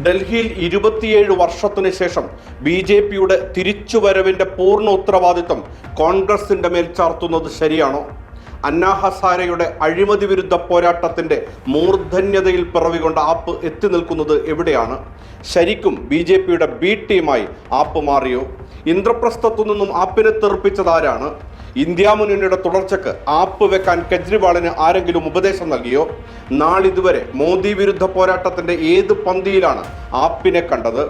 ഡൽഹിയിൽ ഇരുപത്തിയേഴ് വർഷത്തിന് ശേഷം ബി ജെ പിയുടെ തിരിച്ചുവരവിന്റെ പൂർണ ഉത്തരവാദിത്വം കോൺഗ്രസിന്റെ മേൽ ചാർത്തുന്നത് ശരിയാണോ? അന്നാ ഹസാരയുടെ അഴിമതി വിരുദ്ധ പോരാട്ടത്തിന്റെ മൂർധന്യതയിൽ പിറവികൊണ്ട ആപ്പ് എത്തി നിൽക്കുന്നത് എവിടെയാണ്? ശരിക്കും ബി ജെ പിയുടെ ബി ടീമായി ആപ്പ് മാറിയോ? ഇന്ദ്രപ്രസ്ഥത്തു നിന്നും ആപ്പിനെ തെറിപ്പിച്ചതാരാണ് ഇന്ത്യ മുന്നണിയുടെ തുടർച്ചയ്ക്ക് ആപ്പ് വെക്കാൻ കെജ്രിവാളിന് ആരെങ്കിലും ഉപദേശം നൽകിയോ? നാളിതുവരെ മോദി വിരുദ്ധ പോരാട്ടത്തിന്റെ ഏത് പന്തിയിലാണ് ആപ്പിനെ കണ്ടത്?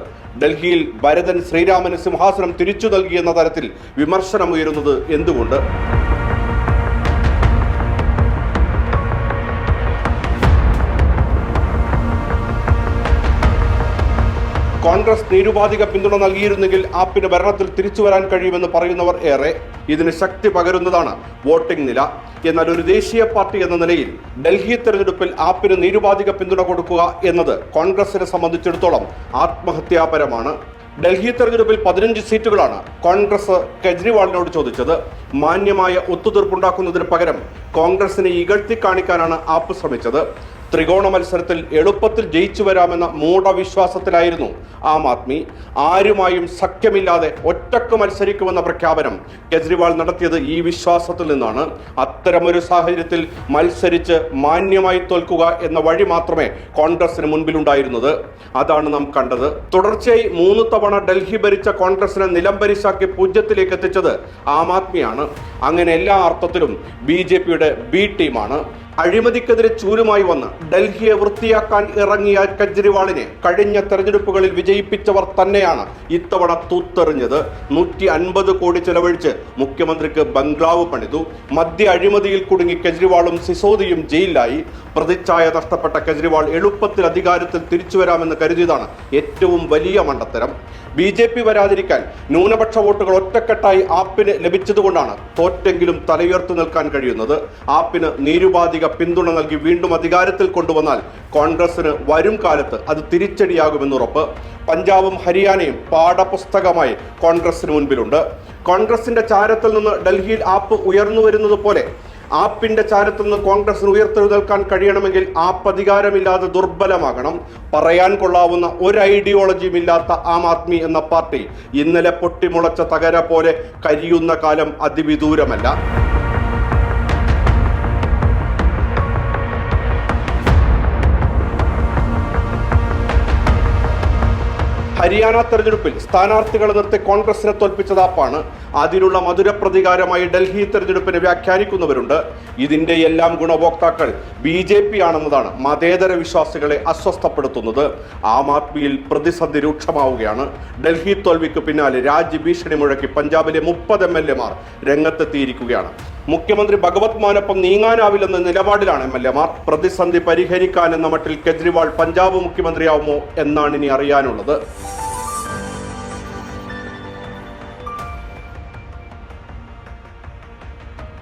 ഡൽഹിയിൽ ഭരതൻ ശ്രീരാമന് സിംഹാസനം തിരിച്ചു നൽകിയെന്ന തരത്തിൽ വിമർശനമുയരുന്നത് എന്തുകൊണ്ട്? കോൺഗ്രസ് നിരുപാധിക പിന്തുണ നൽകിയിരുന്നെങ്കിൽ ആപ്പിന് ഭരണത്തിൽ തിരിച്ചു വരാൻ കഴിയുമെന്ന് പറയുന്നവർ ഏറെ. ഇതിന് ശക്തി പകരുന്നതാണ് വോട്ടിംഗ് നില. എന്നാൽ ഒരു ദേശീയ പാർട്ടി എന്ന നിലയിൽ ഡൽഹി തെരഞ്ഞെടുപ്പിൽ ആപ്പിന് നിരുപാധിക പിന്തുണ കൊടുക്കുക എന്നത് കോൺഗ്രസിനെ സംബന്ധിച്ചിടത്തോളം ആത്മഹത്യാപരമാണ്. ഡൽഹി തെരഞ്ഞെടുപ്പിൽ പതിനഞ്ച് സീറ്റുകളാണ് കോൺഗ്രസ് കെജ്രിവാളിനോട് ചോദിച്ചത്. മാന്യമായ ഒത്തുതീർപ്പുണ്ടാക്കുന്നതിന് പകരം കോൺഗ്രസിനെ ഇകഴ്ത്തി കാണിക്കാനാണ് ആപ്പ് ശ്രമിച്ചത്. ത്രികോണ മത്സരത്തിൽ എളുപ്പത്തിൽ ജയിച്ചു വരാമെന്ന മൂഢവിശ്വാസത്തിലായിരുന്നു ആം ആദ്മി. ആരുമായും സഖ്യമില്ലാതെ ഒറ്റയ്ക്ക് മത്സരിക്കുമെന്ന പ്രഖ്യാപനം കെജ്രിവാൾ നടത്തിയത് ഈ വിശ്വാസത്തിൽ നിന്നാണ്. അത്തരമൊരു സാഹചര്യത്തിൽ മത്സരിച്ച് മാന്യമായി തോൽക്കുക എന്ന വഴി മാത്രമേ കോൺഗ്രസിന് മുൻപിലുണ്ടായിരുന്നത്. അതാണ് നാം കണ്ടത്. തുടർച്ചയായി മൂന്ന് തവണ ഡൽഹി ഭരിച്ച കോൺഗ്രസിനെ നിലംപരിശാക്കി പൂജ്യത്തിലേക്ക് എത്തിച്ചത് ആം ആദ്മിയാണ്. അങ്ങനെ എല്ലാ അർത്ഥത്തിലും ബി ജെ പിയുടെ ബി ടീമാണ്. അഴിമതിക്കെതിരെ ചൂലുമായി വന്ന് ഡൽഹിയെ വൃത്തിയാക്കാൻ ഇറങ്ങിയ കെജ്രിവാളിനെ കഴിഞ്ഞ തെരഞ്ഞെടുപ്പുകളിൽ വിജയിപ്പിച്ചവർ തന്നെയാണ് ഇത്തവണ തൂത്തെറിഞ്ഞത്. നൂറ്റി അൻപത് കോടി ചെലവഴിച്ച് മുഖ്യമന്ത്രിക്ക് ബംഗ്ലാവ് പണിതു. മദ്യ അഴിമതിയിൽ കുടുങ്ങി കെജ്രിവാളും സിസോദിയും ജയിലിലായി. പ്രതിച്ഛായ നഷ്ടപ്പെട്ട കെജ്രിവാൾ എളുപ്പത്തിൽ അധികാരത്തിൽ തിരിച്ചു വരാമെന്ന് കരുതിയതാണ് ഏറ്റവും വലിയ മണ്ടത്തരം. ബി ജെ പി വരാതിരിക്കാൻ ന്യൂനപക്ഷ വോട്ടുകൾ ഒറ്റക്കെട്ടായി ആപ്പിന് ലഭിച്ചതുകൊണ്ടാണ് തോറ്റെങ്കിലും തലയുയർത്തു നിൽക്കാൻ കഴിയുന്നത്. ആപ്പിന് നിരുപാധിക പിന്തുണ നൽകി വീണ്ടും അധികാരത്തിൽ കൊണ്ടുവന്നാൽ കോൺഗ്രസിന് വരും കാലത്ത് അത് തിരിച്ചടിയാകുമെന്ന് ഉറപ്പ്. പഞ്ചാബും ഹരിയാനയും പാഠപുസ്തകമായി കോൺഗ്രസിന് മുൻപിലുണ്ട്. കോൺഗ്രസിന്റെ ചാരത്തിൽ നിന്ന് ഡൽഹിയിൽ ആപ്പ് ഉയർന്നു വരുന്നത് പോലെ ആപ്പിന്റെ ചാരത്തിൽ നിന്ന് കോൺഗ്രസിന് ഉയർത്തെഴുന്നേൽക്കാൻ കഴിയണമെങ്കിൽ ആപ്പ് അധികാരമില്ലാതെ ദുർബലമാകണം. പറയാൻ കൊള്ളാവുന്ന ഒരു ഐഡിയോളജിയും ഇല്ലാത്ത ആം ആദ്മി എന്ന പാർട്ടി ഇന്നലെ പൊട്ടിമുളച്ച തകര പോലെ കരിയുന്ന കാലം അതിവിദൂരമല്ല. ഹരിയാന തെരഞ്ഞെടുപ്പിൽ സ്ഥാനാർത്ഥികളെ നിർത്തി കോൺഗ്രസിനെ തോൽപ്പിച്ചത് ആപ്പാണ് അതിനുള്ള മധുര പ്രതികാരമായി ഡൽഹി തെരഞ്ഞെടുപ്പിനെ വ്യാഖ്യാനിക്കുന്നവരുണ്ട്. ഇതിന്റെ എല്ലാം ഗുണഭോക്താക്കൾ ബി ജെ പി ആണെന്നതാണ് മതേതര വിശ്വാസികളെ അസ്വസ്ഥപ്പെടുത്തുന്നത്. ആം ആദ്മിയിൽ പ്രതിസന്ധി രൂക്ഷമാവുകയാണ്. ഡൽഹി തോൽവിക്ക് പിന്നാലെ രാജ്യ ഭീഷണി മുഴക്കി പഞ്ചാബിലെ മുപ്പത് എം എൽ എമാർ രംഗത്തെത്തിയിരിക്കുകയാണ്. മുഖ്യമന്ത്രി ഭഗവത് മാനൊപ്പം നീങ്ങാനാവില്ലെന്ന നിലപാടിലാണ് എം എൽ എമാർ പ്രതിസന്ധി പരിഹരിക്കാനെന്ന മട്ടിൽ കെജ്രിവാൾ പഞ്ചാബ് മുഖ്യമന്ത്രിയാവുമോ എന്നാണ് ഇനി അറിയാനുള്ളത്.